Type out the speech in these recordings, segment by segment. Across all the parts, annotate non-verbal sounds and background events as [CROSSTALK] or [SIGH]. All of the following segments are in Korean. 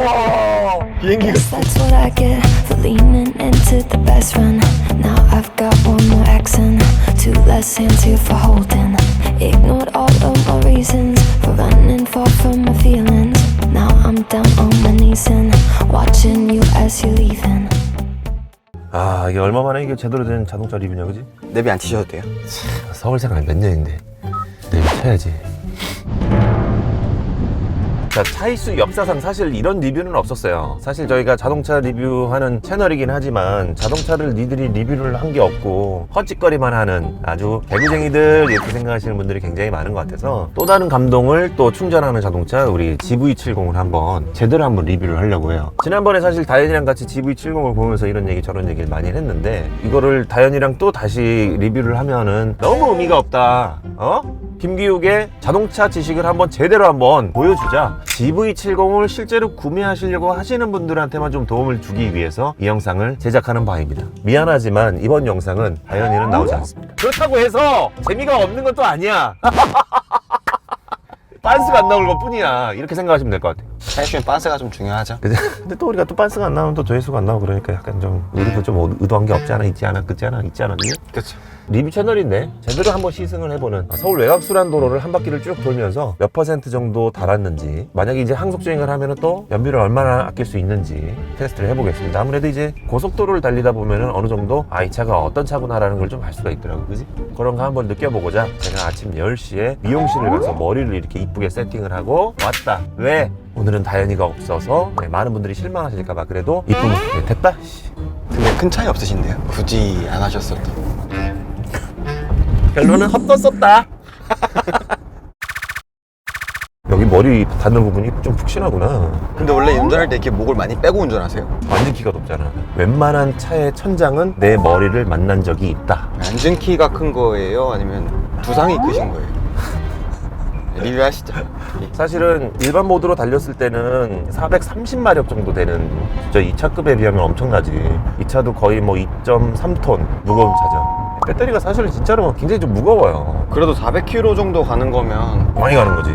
우와 비행기가 That's what I get for leaning into the best friend. Now I've got one more accent, two less hands here for holding. Ignored all of my reasons for running far from my feelings. Now I'm down on my knees and watching you as you're leaving. 아 이게 얼마 만에 이게 제대로 된 자동차 리뷰냐 그지? 내비 안 치셔도 돼요. 서울 생활 몇 년인데 내일 쳐야지 자 차이수 역사상 사실 이런 리뷰는 없었어요. 사실 저희가 자동차 리뷰하는 채널이긴 하지만 자동차를 니들이 리뷰를 한 게 없고 헛짓거리만 하는 아주 개구쟁이들 이렇게 생각하시는 분들이 굉장히 많은 것 같아서 또 다른 감동을 또 충전하는 자동차 우리 GV70을 한번 제대로 한번 리뷰를 하려고 해요. 지난번에 사실 다현이랑 같이 GV70을 보면서 이런 얘기 저런 얘기를 많이 했는데 이거를 다현이랑 또 다시 리뷰를 하면은 너무 의미가 없다. 어? 김기욱의 자동차 지식을 한번 제대로 한번 보여주자. GV70을 실제로 구매하시려고 하시는 분들한테만 좀 도움을 주기 위해서 이 영상을 제작하는 바입니다. 미안하지만 이번 영상은 다현이는 나오지 않습니다. 그렇다고 해서 재미가 없는 건또 아니야. [LAUGHS] 빤스가 안 나올 것 뿐이야. 이렇게 생각하시면 될 것 같아요. 사실은 빤스가 좀 중요하죠. 그죠? 근데 또 우리가 또 빤스가 안 나오면 또 조회수가 안 나오고 그러니까 약간 좀 우리도 좀 의도한 게 없지 않아 있지 않아 그지 않아 있지 않았니? 그렇죠. 리뷰 채널인데 제대로 한번 시승을 해보는 서울 외곽순환 도로를 한 바퀴를 쭉 돌면서 몇 퍼센트 정도 달았는지 만약에 이제 항속 주행을 하면 또 연비를 얼마나 아낄 수 있는지 테스트를 해보겠습니다 아무래도 이제 고속도로를 달리다 보면은 어느 정도 아 이 차가 어떤 차구나라는 걸 좀 알 수가 있더라고 그지? 그런 거 한번 느껴보고자 제가 아침 10시에 미용실을 가서 머리를 이렇게 이쁘게 세팅을 하고 왔다 왜? 오늘은 다현이가 없어서 네, 많은 분들이 실망하실까봐 그래도 이쁘게 네, 됐다 씨. 근데 큰 차이 없으신데요? 굳이 안 하셨어도. 결론은 헛떴었다. [LAUGHS] 여기 머리 닿는 부분이 좀 푹신하구나. 근데 원래 운전할 때 이렇게 목을 많이 빼고 운전하세요? 앉은 키가 높잖아. 웬만한 차의 천장은 내 머리를 만난 적이 있다. 앉은 키가 큰 거예요? 아니면 두상이 크신 거예요? 네, 리뷰하시죠. 예. 사실은 일반 모드로 달렸을 때는 430마력 정도 되는 진짜 이 차급에 비하면 엄청나지. 이 차도 거의 뭐 2.3톤 무거운 차죠. 배터리가 사실은 진짜로 굉장히 좀 무거워요. 그래도 400km 정도 가는 거면 많이 가는 거지.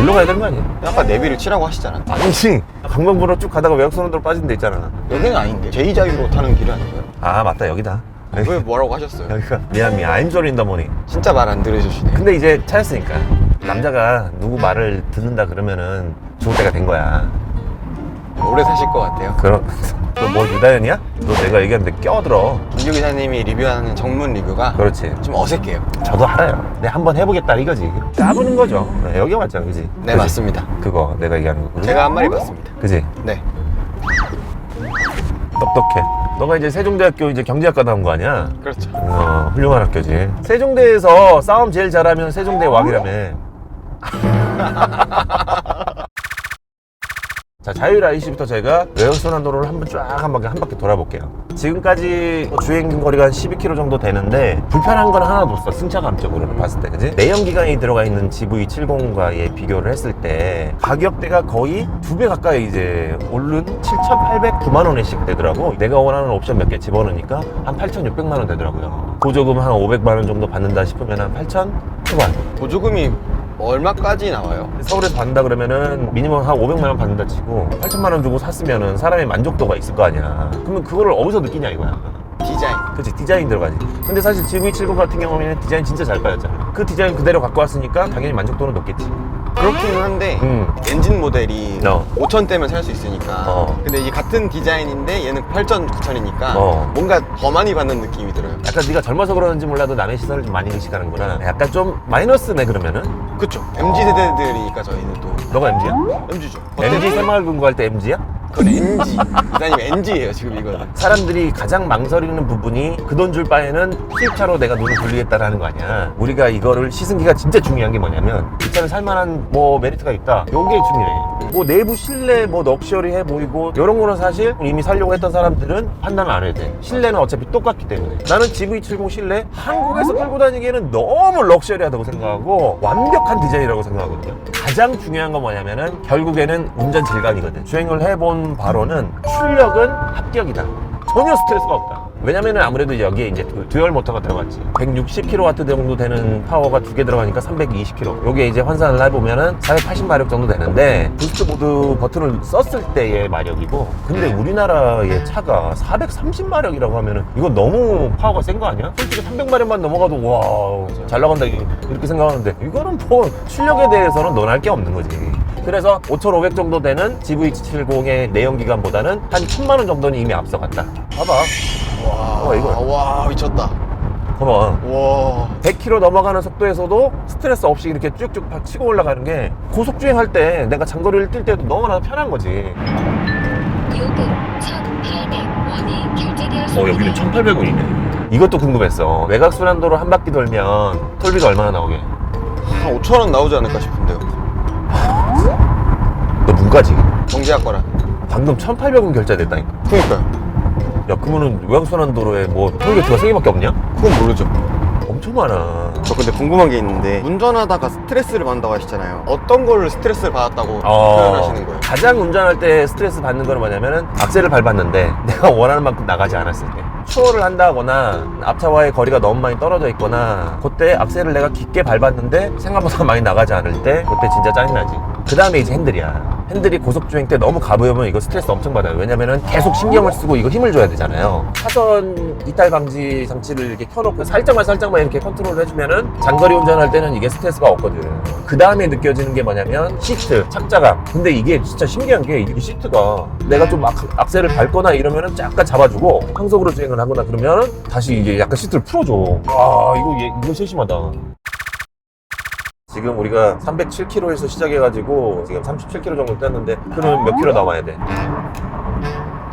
일로 가야 되는 거 아니야? 아까 내비를 치라고 하시잖아. 아니지. 강변부로 쭉 가다가 외곽선으로 빠진 데 있잖아. 여기는 아닌데. 제2자유로 타는 길이 아닌가요? 아 맞다 여기다. 왜 뭐라고 하셨어요? 여기가 미안 미안 I'm sorry in the morning 진짜 말 안 들으시네. 근데 이제 차였으니까 남자가 누구 말을 듣는다 그러면은 좋을 때가 된 거야 오래 사실 것 같아요. 그럼 너뭐 유다현이야? 너 내가 얘기하는데 껴들어 김규 기사님이 리뷰하는 정문 리뷰가 그렇지 좀 어색해요. 저도 알아요 내가 한번 해보겠다 이거지 까부는 거죠 네, 여기 맞잖아 그지? 네, 그지? 맞습니다. 그거 내가 얘기하는 거 제가 한 말이 맞습니다. 그지? 네. 똑똑해 너가 이제 세종대학교 이제 경제학과 나온 거 아니야? 그렇죠. 어 훌륭한 학교지 세종대에서 싸움 제일 잘하면 세종대 왕이라며 [LAUGHS] 자 자율 IC부터 제가 외곽순환 도로를 한번 쫙 한 바퀴 한 바퀴 돌아볼게요. 지금까지 주행 거리가 한 12km 정도 되는데 불편한 건 하나도 없어 승차감적으로는 봤을 때 그지? 내연 기관이 들어가 있는 GV70과의 비교를 했을 때 가격대가 거의 두 배 가까이 이제 오른 7,800, 9만 원씩 되더라고. 내가 원하는 옵션 몇 개 집어넣으니까 한 8,600만 원 되더라고요. 보조금 한 500만 원 정도 받는다 싶으면 한 8,000 초반. 보조금이 얼마까지 나와요? 서울에서 받는다 그러면은 미니멈 한 500만 원 받는다 치고 8천만 원 주고 샀으면은 사람의 만족도가 있을 거 아니야. 그러면 그거를 어디서 느끼냐 이거야. 디자인. 그치 디자인 들어가지. 근데 사실 GV70 같은 경우에는 디자인 진짜 잘 빠졌잖아. 그 디자인 그대로 갖고 왔으니까 당연히 만족도는 높겠지. 그렇기는 한데 음. 엔진 모델이 어. 5천대면 살 수 있으니까 어. 근데 이 같은 디자인인데 얘는 8천, 9천이니까 어. 뭔가 더 많이 받는 느낌이 들어요 약간 네가 젊어서 그러는지 몰라도 남의 시선을 좀 많이 의식하는구나. 약간 좀 마이너스네 그러면은. 그쵸 MZ 세대들이니까 저희는 또 너가 MG야? MZ죠 MG 새마을 금고 할 때 MG야? 그건 NG 기사님 NG예요 지금 이거는 사람들이 가장 망설이는 부분이 그 돈 줄 바에는 수입차로 내가 눈을 돌리겠다라는 거 아니야. 우리가 이거를 시승기가 진짜 중요한 게 뭐냐면 이 차는 살만한 뭐 메리트가 있다. 요게 중요해. 뭐 내부 실내 뭐 럭셔리해 보이고 이런 거는 사실 이미 살려고 했던 사람들은 판단을 안 해도 돼. 실내는 어차피 똑같기 때문에. 나는 GV70 실내 한국에서 끌고 다니기에는 너무 럭셔리하다고 생각하고 완벽한 디자인이라고 생각하거든요. 가장 중요한 건 뭐냐면은 결국에는 운전 질감이거든. 주행을 해본 바로는 출력은 합격이다. 전혀 스트레스가 없다. 왜냐면은 아무래도 여기에 이제 두- 듀얼 모터가 들어갔지. 160kW 정도 되는 파워가 두 개 들어가니까 320kW. 요게 이제 환산을 해보면은 480마력 정도 되는데 부스트 보드 버튼을 썼을 때의 마력이고 근데 우리나라의 차가 430마력이라고 하면은 이거 너무 파워가 센 거 아니야? 솔직히 300마력만 넘어가도 와 잘 나간다 이렇게 생각하는데 이거는 뭐 출력에 대해서는 논할 게 없는 거지. 그래서 5,500 정도 되는 GV70의 내연기관보다는 한 1,000만 원 정도는 이미 앞서갔다. 봐봐. 와, 어, 이거. 와 미쳤다. 봐봐. 와, 100km 넘어가는 속도에서도 스트레스 없이 이렇게 쭉쭉 팍 치고 올라가는 게 고속주행 할 때 내가 장거리를 뛸 때도 너무나 편한 거지. 요금 1,800원이 결제되었습니다. 어, 여기는 1,800원이네. 이것도 궁금했어. 외곽순환도로 한 바퀴 돌면 톨비가 얼마나 나오게? 한 5천 원 나오지 않을까 싶은데요. 너 문까지? 경제학과라. 방금 1,800원 결제됐다니까. 그러니까요. 야, 그러면은 외곽순환도로에 뭐 톨게이트가 3개밖에 없냐? 그건 모르죠. 엄청 많아. 저 근데 궁금한 게 있는데 운전하다가 스트레스를 받는다고 하시잖아요. 어떤 걸 스트레스를 받았다고 어, 표현하시는 거예요? 가장 운전할 때 스트레스 받는 건 뭐냐면은 악셀을 밟았는데 [LAUGHS] 내가 원하는 만큼 나가지 않았을 때 추월을 한다거나 앞차와의 거리가 너무 많이 떨어져 있거나 그때 악셀을 내가 깊게 밟았는데 생각보다 많이 나가지 않을 때 그때 진짜 짜증나지 그 다음에 이제 핸들이야. 핸들이 고속주행 때 너무 가부면 이거 스트레스 엄청 받아요. 왜냐면은 계속 신경을 쓰고 이거 힘을 줘야 되잖아요. 차선 이탈 방지 장치를 이렇게 켜놓고 살짝만 살짝만 이렇게 컨트롤 해주면은 장거리 운전할 때는 이게 스트레스가 없거든. 그 다음에 느껴지는 게 뭐냐면 시트 착자감. 근데 이게 진짜 신기한 게 이 시트가 내가 좀 악, 악셀을 밟거나 이러면은 약간 잡아주고 항속으로 주행을 하거나 그러면은 다시 이제 약간 시트를 풀어줘. 아 이거 얘- 이거 세심하다 지금 우리가 307km에서 시작해가지고 지금 37km 정도 뗐는데 그러면 몇 킬로 남아야 돼?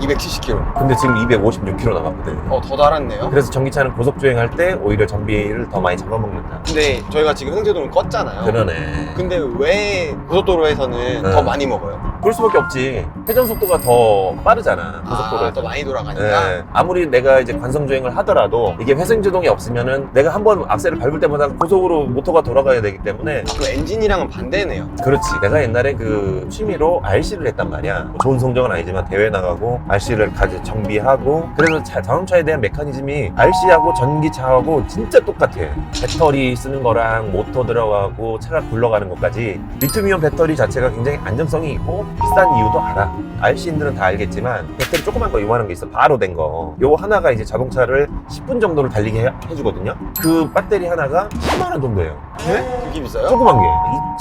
270km. 근데 지금 256km 남았거든 어, 더 달았네요. 그래서 전기차는 고속 주행할 때 오히려 전비를 더 많이 잡아먹는다 근데 저희가 지금 흥제도는 껐잖아요. 그러네 근데 왜 고속도로에서는 네. 더 많이 먹어요? 그럴 수밖에 없지 회전 속도가 더 빠르잖아 아, 고속도로에서 더 많이 돌아가니까. 네. 아무리 내가 이제 관성 주행을 하더라도 이게 회생 제동이 없으면은 내가 한 번 악셀을 밟을 때마다 고속으로 모터가 돌아가야 되기 때문에 그 엔진이랑은 반대네요. 그렇지. 내가 옛날에 그 취미로 RC를 했단 말이야. 뭐 좋은 성적은 아니지만 대회 나가고 RC를 가지 정비하고 그래서 자, 자동차에 대한 메커니즘이 RC하고 전기차하고 진짜 똑같아. 배터리 쓰는 거랑 모터 들어가고 차가 굴러가는 것까지 리튬이온 배터리 자체가 굉장히 안정성이 있고 비싼 이유도 알아. RC인들은 다 알겠지만 배터리 조그만 거 이만한 게 있어. 바로 된 거. 요거 하나가 이제 자동차를 10분 정도를 달리게 해, 해주거든요. 그 배터리 하나가 10만 원 정도예요. 네? 그게 비싸요? 조그만 게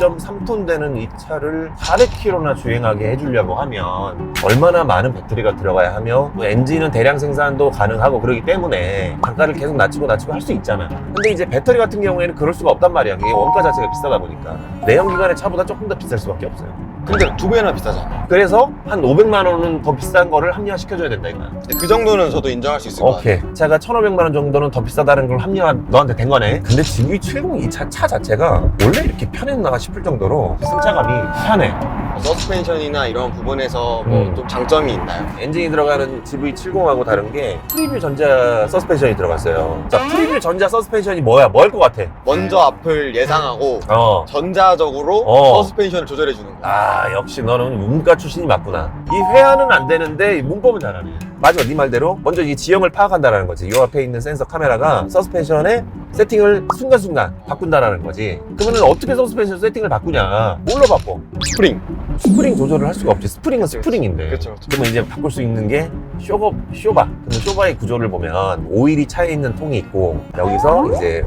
2.3톤 되는 이 차를 400km나 주행하게 해주려고 하면 얼마나 많은 배터리가 들어가야 하며 뭐 엔진은 대량 생산도 가능하고 그러기 때문에 단가를 계속 낮추고 낮추고 할 수 있잖아 근데 이제 배터리 같은 경우에는 그럴 수가 없단 말이야 그게 원가 자체가 비싸다 보니까 내연기관의 차보다 조금 더 비쌀 수밖에 없어요 근데 두 배나 비싸잖아. 그래서 한 500만 원은 더 비싼 거를 합리화시켜줘야 된다 이거야 그 정도는 저도 인정할 수 있을 것 같아요. 오케이. 차가 1,500만 원 정도는 더 비싸다는 걸 합리화 너한테 된 거네. 근데 GV70 이 차, 차 자체가 원래 이렇게 편했나 싶을 정도로 승차감이 편해. 서스펜션이나 이런 부분에서 뭐 음. 좀 장점이 있나요? 엔진이 들어가는 GV70하고 다른 게 프리뷰 전자 서스펜션이 들어갔어요. 자, 프리뷰 전자 서스펜션이 뭐야? 뭐 할 것 같아? 먼저 앞을 예상하고 어. 전자적으로 어. 서스펜션을 조절해 주는 거야. 아, 역시 너는 문과 출신이 맞구나. 이 회화는 안 되는데 이 문법은 잘하네. 맞아, 네 말대로 먼저 이 지형을 파악한다라는 거지. 이 앞에 있는 센서 카메라가 서스펜션의 세팅을 순간순간 바꾼다라는 거지. 그러면 어떻게 서스펜션 세팅을 바꾸냐? 뭘로 바꿔? 스프링. 스프링 조절을 할 수가 없지. 스프링은 스프링인데. 그렇죠, 그렇죠. 그러면 이제 바꿀 수 있는 게 쇼바, 쇼바. 근데 쇼바의 구조를 보면 오일이 차에 있는 통이 있고 여기서 이제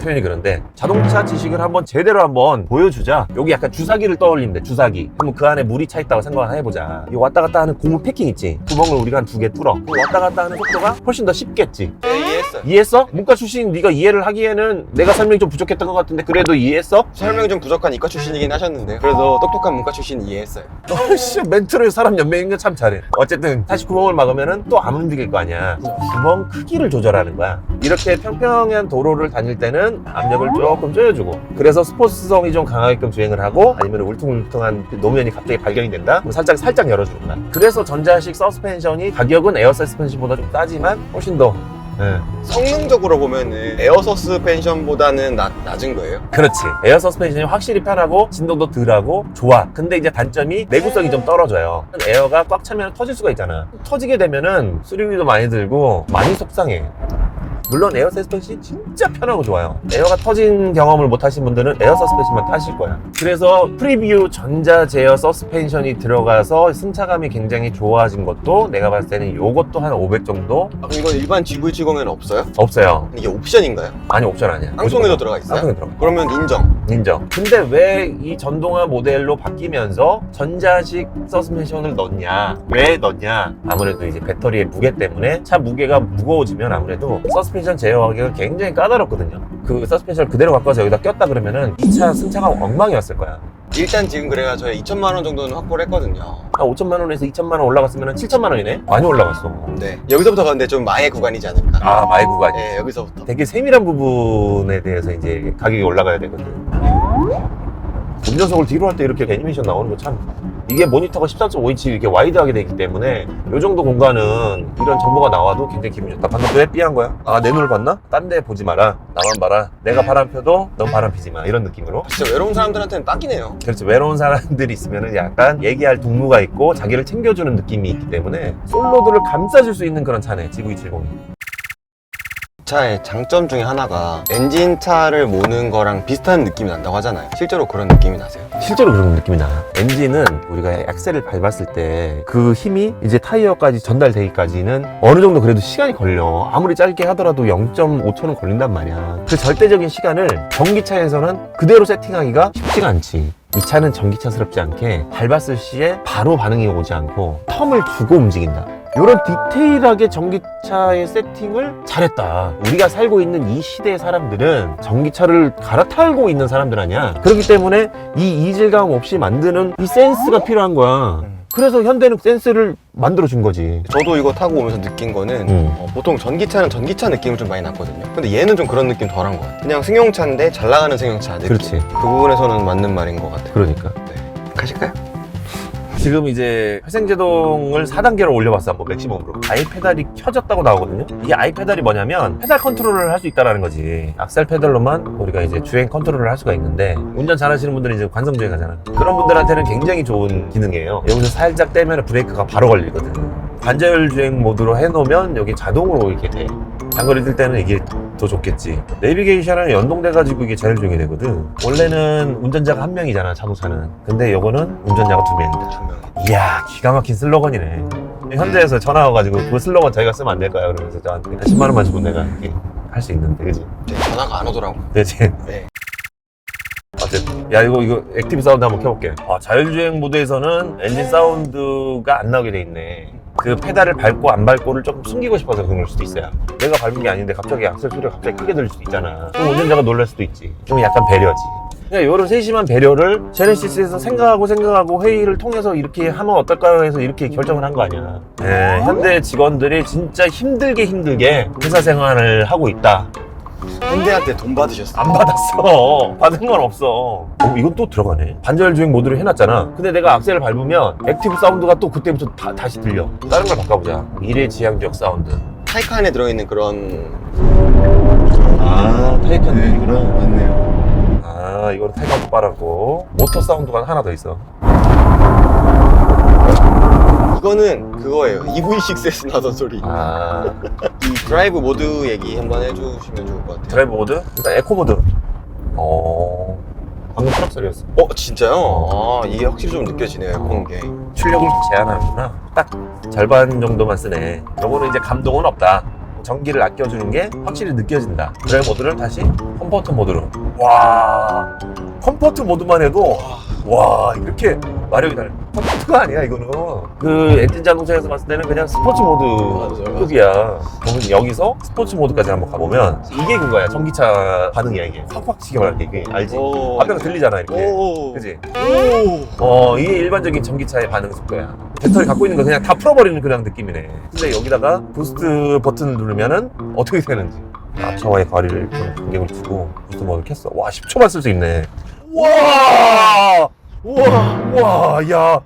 표현이 그런데 자동차 지식을 한번 제대로 한번 보여주자. 여기 약간 주사기를 떠올린대. 주사기. 그러면 그 안에 물이 차 있다고 생각을 해보자. 이 왔다 갔다 하는 고무 패킹 있지. 구멍을 우리가 한 두 개 뚫어. 그 왔다 갔다 하는 속도가 훨씬 더 쉽겠지. 네, 이해했어요. 이해했어? 문과 출신 네가 이해를 하기에는 내가 설명이 좀 부족했던 것 같은데 그래도 이해했어? 설명이 좀 부족한 이과 출신이긴 하셨는데요. 그래도 똑똑한 문과 출신 이해했어요. 어씨 멘트를 사람 연맹인 건참 잘해 어쨌든 다시 구멍을 막으면은 또 안 움직일 거 아니야 그 구멍 크기를 조절하는 거야 이렇게 평평한 도로를 다닐 때는 압력을 조금 조여주고 그래서 스포츠성이 좀 강하게끔 주행을 하고 아니면 울퉁불퉁한 그 노면이 갑자기 발견이 된다 그럼 살짝 살짝 열어주는 거야 그래서 전자식 서스펜션이 가격은 에어 서스펜션보다 좀 싸지만 훨씬 더 네. 성능적으로 보면은 에어 서스펜션보다는 낮, 낮은 거예요. 그렇지. 에어 서스펜션이 확실히 편하고 진동도 덜하고 좋아. 근데 이제 단점이 내구성이 좀 떨어져요. 에어가 꽉 차면 터질 수가 있잖아. 터지게 되면은 수리비도 많이 들고 많이 속상해. 물론 에어 서스펜션이 진짜 편하고 좋아요. 에어가 터진 경험을 못 하신 분들은 에어 서스펜션만 타실 거야. 그래서 프리뷰 전자 제어 서스펜션이 들어가서 승차감이 굉장히 좋아진 것도 내가 봤을 때는 이것도 한 500 정도 아, 그럼 이건 일반 GV70에는 없어요? 없어요. 이게 옵션인가요? 아니 옵션 아니야. 쌍송에도 들어가 있어요? 쌍송에 들어가. 그러면 인정. 인정. 근데 왜 이 전동화 모델로 바뀌면서 전자식 서스펜션을 넣냐? 왜 넣냐? 아무래도 이제 배터리의 무게 때문에 차 무게가 무거워지면 아무래도 서스펜션 제어하기가 굉장히 까다롭거든요. 그 서스펜션을 그대로 갖고 와서 여기다 꼈다 그러면은 이 차 승차감 엉망이었을 거야. 일단 지금 그래가 저희 2천만 원 정도는 확보를 했거든요. 한 5천만 원에서 2천만 원 올라갔으면 7천만 원이네? 많이 올라갔어. 네. 여기서부터 가는데 좀 마의 구간이지 않을까? 아, 마이 구간이. 네, 여기서부터. 되게 세밀한 부분에 대해서 이제 가격이 올라가야 되거든. 운전석을 뒤로 할 때 이렇게 애니메이션 나오는 거 참. 이게 모니터가 13.5인치 이렇게 와이드하게 되기 때문에 이 정도 공간은 이런 정보가 나와도 굉장히 기분이 좋다. 방금 왜 삐한 거야? 아, 내 눈을 봤나? 딴 데 보지 마라. 나만 봐라. 내가 바람 펴도 넌 바람 피지 마. 이런 느낌으로. 진짜 외로운 사람들한테는 딱이네요. 그렇지. 외로운 사람들이 있으면 약간 얘기할 동무가 있고 자기를 챙겨주는 느낌이 있기 때문에 솔로들을 감싸줄 수 있는 그런 차네. GV70이. 차의 장점 중에 하나가 엔진차를 모는 거랑 비슷한 느낌이 난다고 하잖아요. 실제로 그런 느낌이 나세요? 실제로 그런 느낌이 나요. 엔진은 우리가 액셀을 밟았을 때 그 힘이 이제 타이어까지 전달되기까지는 어느 정도 그래도 시간이 걸려. 아무리 짧게 하더라도 0.5초는 걸린단 말이야. 그 절대적인 시간을 전기차에서는 그대로 세팅하기가 쉽지가 않지. 이 차는 전기차스럽지 않게 밟았을 시에 바로 반응이 오지 않고 텀을 주고 움직인다. 이런 디테일하게 전기차의 세팅을 잘했다. 우리가 살고 있는 이 시대의 사람들은 전기차를 갈아타고 있는 사람들 아니야. 그렇기 때문에 이 이질감 없이 만드는 이 센스가 필요한 거야. 그래서 현대는 센스를 만들어 준 거지. 저도 이거 타고 오면서 느낀 거는 음. 어, 보통 전기차는 전기차 느낌을 좀 많이 났거든요. 근데 얘는 좀 그런 느낌 덜한 것 같아요. 그냥 승용차인데 잘 나가는 승용차 느낌. 그렇지. 그 부분에서는 맞는 말인 것 같아요. 그러니까. 네. 가실까요? 지금 이제 회생제동을 4단계로 올려봤어 한번 맥시멈으로. 아이 페달이 켜졌다고 나오거든요? 이게 아이 페달이 뭐냐면 페달 컨트롤을 할 수 있다는 거지. 악셀 페달로만 우리가 이제 주행 컨트롤을 할 수가 있는데 운전 잘하시는 분들은 이제 관성주행 하잖아. 그런 분들한테는 굉장히 좋은 기능이에요. 여기서 살짝 떼면 브레이크가 바로 걸리거든. 관절 주행 모드로 해놓으면 여기 자동으로 이렇게 돼 장거리 뛸 때는 이게 더 좋겠지. 내비게이션은 연동돼 가지고 이게 자율주행이 되거든. 원래는 운전자가 한 명이잖아, 자동차는. 근데 요거는 운전자가 두 명이다. 두 명. 이야 기가 막힌 슬로건이네 현대에서 전화 와가지고 그 슬로건 저희가 쓰면 안 될까요? 그러면서 저한테 10만 원만 주고 내가 할수 있는데 그지? 네, 전화가 안 오더라고요. 그지? 네. 어쨌든 야 이거 이거 액티브 사운드 한번 켜볼게 아, 자율주행 모드에서는 엔진 사운드가 안 나오게 돼 있네 그 페달을 밟고 안 밟고를 조금 숨기고 싶어서 그런 걸 수도 있어요. 내가 밟은 게 아닌데 갑자기 악셀 소리가 갑자기 크게 들릴 수도 있잖아. 그럼 운전자가 놀랄 수도 있지. 좀 약간 배려지. 그러니까 이런 세심한 배려를 제네시스에서 생각하고 생각하고 회의를 통해서 이렇게 하면 어떨까요 해서 이렇게 결정을 한 거 아니야. 네, 현대 직원들이 진짜 힘들게 힘들게 회사 생활을 하고 있다 현대한테 돈 받으셨어요. 안 받았어. [LAUGHS] 받은 건 없어. 어, 이건 또 들어가네. 반절 주행 모드를 해놨잖아. 근데 내가 악셀을 밟으면 액티브 사운드가 또 그때부터 다, 다시 들려. 다른 걸 바꿔보자. 미래 지향적 사운드. 타이칸에 들어있는 그런 아, 타이칸 느낌이구나. 맞네요. 아, 이거는 타이칸도 빨았고. 모터 사운드가 하나 더 있어. 이거는 그거예요. [LAUGHS] EV6에서 나던 소리. 아, 이 드라이브 모드 얘기 한번 해주시면 좋을 것 같아요. 드라이브 모드? 일단 에코 모드. 어, 방금 트럭 소리였어. 어 진짜요? 아 이게 확실히 좀 느껴지네요. 에코는 게. 출력을 제한하는구나. 딱 절반 정도만 쓰네. 요거는 이제 감동은 없다. 전기를 아껴주는 게 확실히 느껴진다. 드라이브 모드를 다시 컴포트 모드로. 와, 컴포트 모드만 해도 와 이렇게 마력이 달라. 컴포트가 아니야 이거는. 그 엔진 자동차에서 봤을 때는 그냥 스포츠 모드 맞아요. 급이야. 그러면 여기서 스포츠 모드까지 한번 가보면 이게 그거야. 전기차 반응이야 이게. 확확 튀게 말게 이게 알지? 오. 앞에서 들리잖아 이렇게. 오. 그지? 오. 어, 이게 일반적인 전기차의 반응 속도야. 배터리 갖고 있는 거 그냥 다 풀어버리는 그냥 느낌이네. 근데 여기다가 부스트 버튼을 누르면은 어떻게 되는지. 앞차와의 거리를 좀 간격을 두고 부스트 모드를 켰어. 와, 10초만 쓸 수 있네. 와! 와! 와! 야!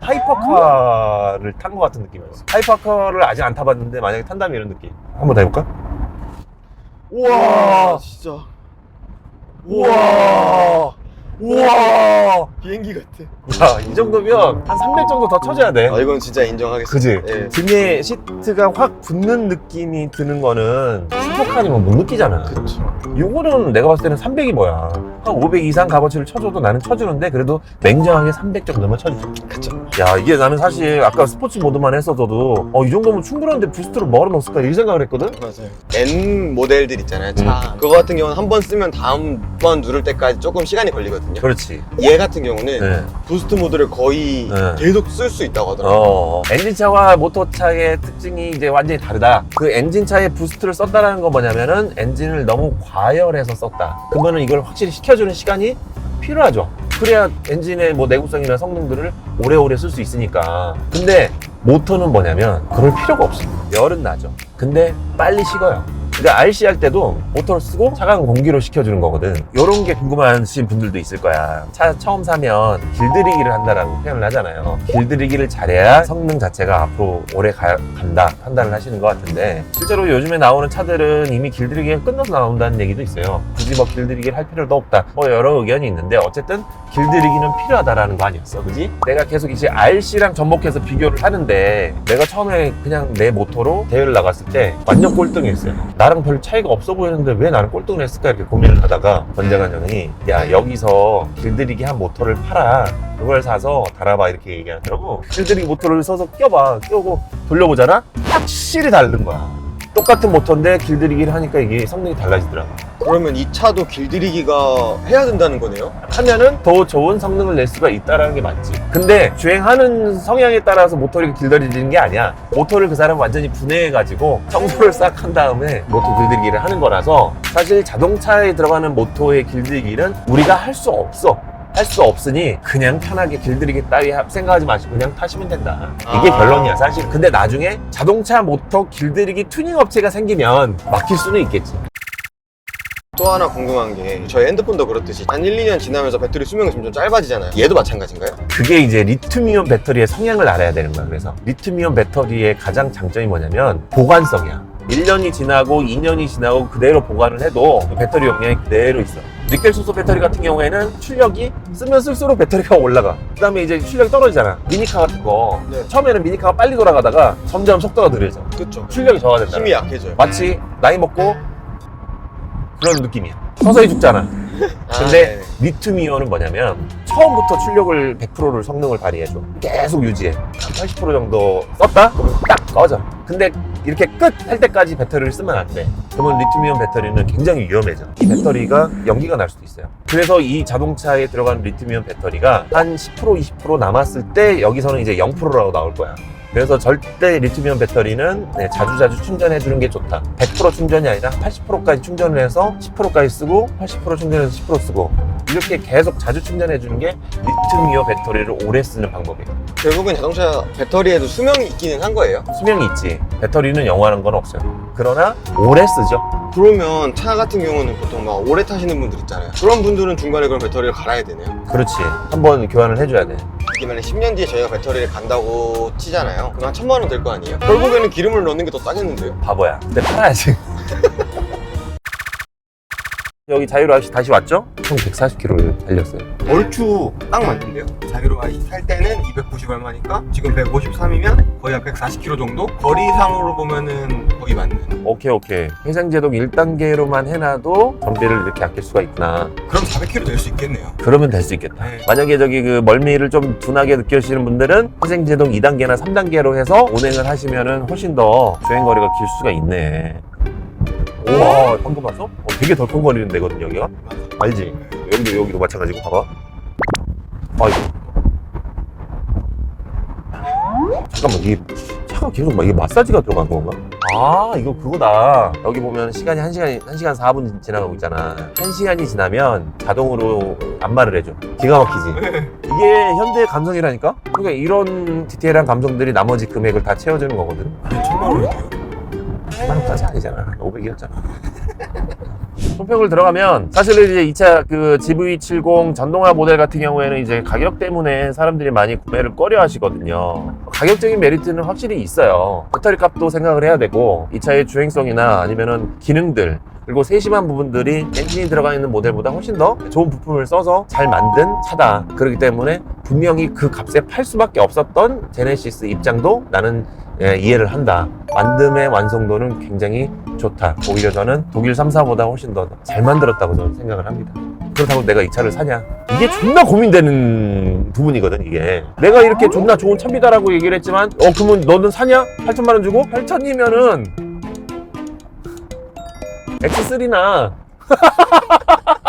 하이퍼카를 탄 것 같은 느낌이었어. 하이퍼카를 아직 안 타봤는데 만약에 탄다면 이런 느낌. 한번 더 해볼까? 우와! 진짜 우와! 우와! 비행기 같아. 야, 이 정도면 한 300 정도 더 쳐줘야 돼. 아 이건 진짜 인정하겠습니다. 그지? 예. 등에 시트가 확 붙는 느낌이 드는 거는 슈퍼카니면 못 느끼잖아. 그렇죠. 요거는 내가 봤을 때는 300이 뭐야. 한 500 이상 값어치를 쳐줘도 나는 쳐주는데 그래도 냉정하게 300 정도만 쳐주죠. 그쵸. 야, 이게 나는 사실 아까 스포츠 모드만 했어도 어, 이 정도면 충분한데 부스트를 뭐하러 넣었을까 이 생각을 했거든? 맞아요. N 모델들 있잖아요. 차. 그거 같은 경우는 한 번 쓰면 다음 번 누를 때까지 조금 시간이 걸리거든요. 그렇지. 얘 같은 경우 는 네. 부스트 모드를 거의 네. 계속 쓸 수 있다고 하더라고요. 어, 엔진차와 모터차의 특징이 이제 완전히 다르다. 그 엔진차에 부스트를 썼다라는 건 뭐냐면은 엔진을 너무 과열해서 썼다. 그러면은 이걸 확실히 식혀주는 시간이 필요하죠. 그래야 엔진의 뭐 내구성이나 성능들을 오래오래 쓸 수 있으니까. 근데 모터는 뭐냐면 그럴 필요가 없어요. 열은 나죠. 근데 빨리 식어요. 그러니까 RC 할 때도 모터를 쓰고 차가운 공기로 식혀주는 거거든. 이런 게 궁금하신 분들도 있을 거야. 차 처음 사면 길들이기를 한다라고 표현을 하잖아요. 길들이기를 잘해야 성능 자체가 앞으로 오래 가- 간다 판단을 하시는 것 같은데 실제로 요즘에 나오는 차들은 이미 길들이기가 끝나서 나온다는 얘기도 있어요. 굳이 뭐 길들이기를 할 필요도 없다. 뭐 여러 의견이 있는데 어쨌든 길들이기는 필요하다라는 거 아니었어, 그지? 내가 계속 이제 RC랑 접목해서 비교를 하는데 내가 처음에 그냥 내 모터로 대회를 나갔을 때 완전 꼴등했어요. 나랑 별 차이가 없어 보이는데 왜 나는 꼴등을 했을까 이렇게 고민을 하다가 권재관 형이 야 여기서 길들이기 한 모터를 팔아. 그걸 사서 달아봐. 이렇게 얘기하더라고. 길들이기 모터를 써서 껴봐. 끼우고 돌려보잖아? 확실히 다른 거야 똑같은 모터인데 길들이기를 하니까 이게 성능이 달라지더라고 그러면 이 차도 길들이기가 해야 된다는 거네요? 하면은 더 좋은 성능을 낼 수가 있다라는 게 맞지. 근데 주행하는 성향에 따라서 모터를 길들이는 게 아니야. 모터를 그 사람 완전히 분해해가지고 청소를 싹 한 다음에 모터 길들이기를 하는 거라서 사실 자동차에 들어가는 모터의 길들이기는 우리가 할 수 없어. 할 수 없으니 그냥 편하게 길들이기 따위 하- 생각하지 마시고 그냥 타시면 된다. 이게 아. 결론이야 사실. 근데 나중에 자동차 모터 길들이기 튜닝 업체가 생기면 막힐 수는 있겠지. 또 하나 궁금한 게 저희 핸드폰도 그렇듯이 한 1, 2년 지나면서 배터리 수명이 점점 짧아지잖아요. 얘도 마찬가지인가요? 그게 이제 리튬이온 배터리의 성향을 알아야 되는 거야. 그래서 리튬이온 배터리의 가장 장점이 뭐냐면 보관성이야. 1년이 지나고 2년이 지나고 그대로 보관을 해도 그 배터리 용량이 그대로 있어. 니켈 수소 배터리 같은 경우에는 출력이 쓰면 쓸수록 배터리가 올라가. 그 다음에 이제 출력이 떨어지잖아. 미니카 같은 거. 네. 처음에는 미니카가 빨리 돌아가다가 점점 속도가 느려져. 그쵸. 출력이 저하된다. 힘이 약해져요. 마치 나이 먹고 그런 느낌이야. 서서히 죽잖아. 아, 근데 네네. 리튬이온은 뭐냐면 처음부터 출력을 100%를 성능을 발휘해줘. 계속 유지해. 한80% 정도 썼다? 그러면 딱 꺼져. 근데 이렇게 끝 할 때까지 배터리를 쓰면 안돼. 그러면 리튬이온 배터리는 굉장히 위험해져. 이 배터리가 연기가 날 수도 있어요. 그래서 이 자동차에 들어간 리튬이온 배터리가 한 10% 20% 남았을 때 여기서는 이제 0%라고 나올 거야 그래서 절대 리튬이온 배터리는 네, 자주자주 충전해 주는 게 좋다. 100% 충전이 아니라 80%까지 충전을 해서 10%까지 쓰고 80% 충전해서 10% 쓰고 이렇게 계속 자주 충전해 주는 게 리튬이온 배터리를 오래 쓰는 방법이에요. 결국은 자동차 배터리에도 수명이 있기는 한 거예요. 수명이 있지. 배터리는 영원한 건 없어요. 그러나 오래 쓰죠. 그러면 차 같은 경우는 보통 막 오래 타시는 분들 있잖아요. 그런 분들은 중간에 그럼 배터리를 갈아야 되네요. 그렇지. 한번 교환을 해줘야 돼. 이게 만약 10년 뒤에 저희가 배터리를 간다고 치잖아요. 그럼 한 천만 원 될 거 아니에요? 결국에는 기름을 넣는 게 더 싸겠는데요? 바보야. 근데 팔아야지. [LAUGHS] 여기 자유로 아저씨 다시 왔죠? 총 140km를 달렸어요. 얼추 딱 맞는데요? 자기로 아이 살 때는 290 얼마니까 지금 153이면 거의 한 140km 정도? 거리상으로 보면은 거의 맞는. 오케이 오케이 회생제동 1단계로만 해놔도 전비를 이렇게 아낄 수가 있구나 그럼 400km 될 수 있겠네요. 그러면 될 수 있겠다 네. 만약에 저기 그 멀미를 좀 둔하게 느끼시는 분들은 회생제동 2단계나 3단계로 해서 운행을 하시면은 훨씬 더 주행거리가 길 수가 있네 우와 방금 봤어? 어, 되게 덜컹거리는 데거든 여기가. 알지? 여기도 여기도 마찬가지고 봐봐. 아이고. 잠깐만 이게 차가 계속 막 이게 마사지가 들어간 건가? 아 이거 그거다. 여기 보면 시간이 1시간 1시간 4분 지나가고 있잖아. 1시간이 지나면 자동으로 안마를 해줘. 기가 막히지? [LAUGHS] 이게 현대의 감성이라니까? 그러니까 이런 디테일한 감성들이 나머지 금액을 다 채워주는 거거든. 천만 원이요? 10만 원까지 아니잖아. 500이었잖아 [LAUGHS] 총평을 들어가면 사실은 이제 이차그 GV70 전동화 모델 같은 경우에는 이제 가격 때문에 사람들이 많이 구매를 꺼려 하시거든요. 가격적인 메리트는 확실히 있어요. 배터리 값도 생각을 해야 되고 이 차의 주행성이나 아니면은 기능들 그리고 세심한 부분들이 엔진이 들어가 있는 모델보다 훨씬 더 좋은 부품을 써서 잘 만든 차다. 그렇기 때문에 분명히 그 값에 팔 수밖에 없었던 제네시스 입장도 나는 예, 이해를 한다. 만듦의 완성도는 굉장히 좋다. 오히려 저는 독일 3사보다 훨씬 더 잘 만들었다고 저는 생각을 합니다. 그렇다고 내가 이 차를 사냐? 이게 존나 고민되는 부분이거든, 이게. 내가 이렇게 존나 좋은 차비다라고 얘기를 했지만, 어, 그러면 너는 사냐? 8천만 원 주고? 8천이면은, X3나 [LAUGHS]